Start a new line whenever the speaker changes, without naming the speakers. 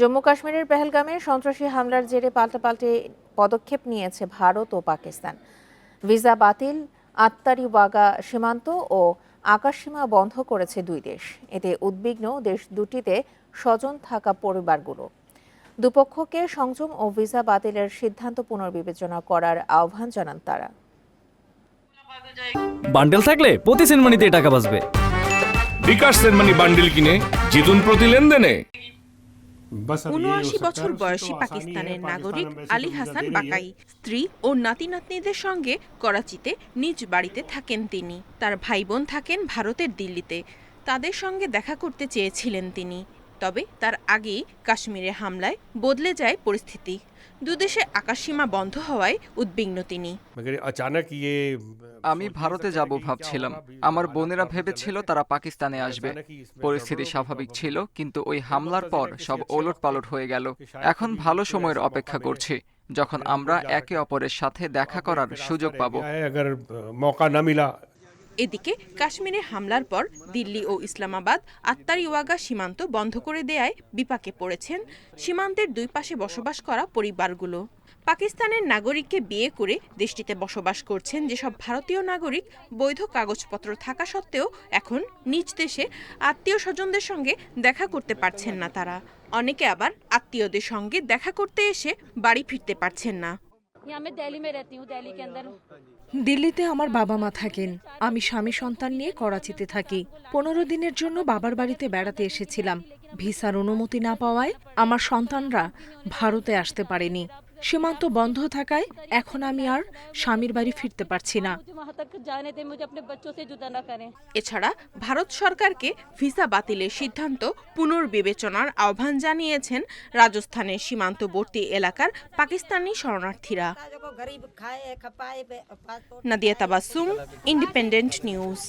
জম্মু কাশ্মীরের পেহেলগামে সন্ত্রাসী হামলার জেরে পাল্টাপাল্টে পদক্ষেপ নিয়েছে ভারত ও পাকিস্তান। ভিসা বাতিল আত্মারি ওয়াগা সীমান্ত ও আকাশসীমা বন্ধ করেছে দুই দেশ। এতে উদ্বিগ্ন দেশ দুটিতে স্বজন থাকা পরিবারগুলো। দুপক্ষকে সংযম ও ভিসা বাতিলের সিদ্ধান্ত পুনর্বিবেচনা করার আহ্বান জানান তারা।
বান্ডেল থাকলে প্রতি সেনমানিতে টাকা বাঁচবে।
বিকাশ সেনমানি বান্ডিল কিনে জিতুন প্রতি লেনদেনে।
উনআশি বছর বয়সী পাকিস্তানের নাগরিক আলী হাসান বাকাই স্ত্রী ও নাতি নাতনিদের সঙ্গে করাচিতে নিজ বাড়িতে থাকেন তিনি। তার ভাই বোন থাকেন ভারতের দিল্লিতে। তাদের সঙ্গে দেখা করতে চেয়েছিলেন তিনি। তবে তার আগেই কাশ্মীরে হামলায় বদলে যায় পরিস্থিতি। দুদেশে আকাশসীমা বন্ধ হওয়ায় উদ্বিগ্ন তিনি।
আমি ভারতে যাব ভাবছিলাম। আমার বোনেরা ভেবেছিল তারা পাকিস্তানে আসবে। পরিস্থিতি স্বাভাবিক ছিল কিন্তু ওই হামলার পর সব ওলট পালট হয়ে গেল। এখন ভালো সময়ের অপেক্ষা করছি যখন আমরা একে অপরের সাথে দেখা করার সুযোগ পাবো।
এদিকে কাশ্মীরে হামলার পর দিল্লি ও ইসলামাবাদ আত্তারিওয়াগা সীমান্ত বন্ধ করে দেয়ায় বিপাকে পড়েছেন সীমান্তের দুই পাশে বসবাস করা পরিবারগুলো। পাকিস্তানের নাগরিককে বিয়ে করে দেশটিতে বসবাস করছেন যেসব ভারতীয় নাগরিক বৈধ কাগজপত্র থাকা সত্ত্বেও এখন নিজ দেশে আত্মীয় স্বজনদের সঙ্গে দেখা করতে পারছেন না তারা। অনেকে আবার আত্মীয়দের সঙ্গে দেখা করতে এসে বাড়ি ফিরতে পারছেন না।
দিল্লিতে আমার বাবা মা থাকেন। আমি স্বামী সন্তান নিয়ে করাচিতে থাকি। পনেরো দিনের জন্য বাবার বাড়িতে বেড়াতে এসেছিলাম। ভিসার অনুমতি না পাওয়ায় আমার সন্তানরা ভারতে আসতে পারেনি। সীমান্ত বন্ধ থাকায় এখন আমি আর স্বামীর বাড়ি ফিরতে পারছি না।
এছাড়া ভারত সরকারকে ভিসা বাতিলের সিদ্ধান্ত পুনর্বিবেচনার আহ্বান জানিয়েছেন রাজস্থানের সীমান্তবর্তী এলাকার Pakistani শরণার্থীরা। Nadia Tabassum Independent News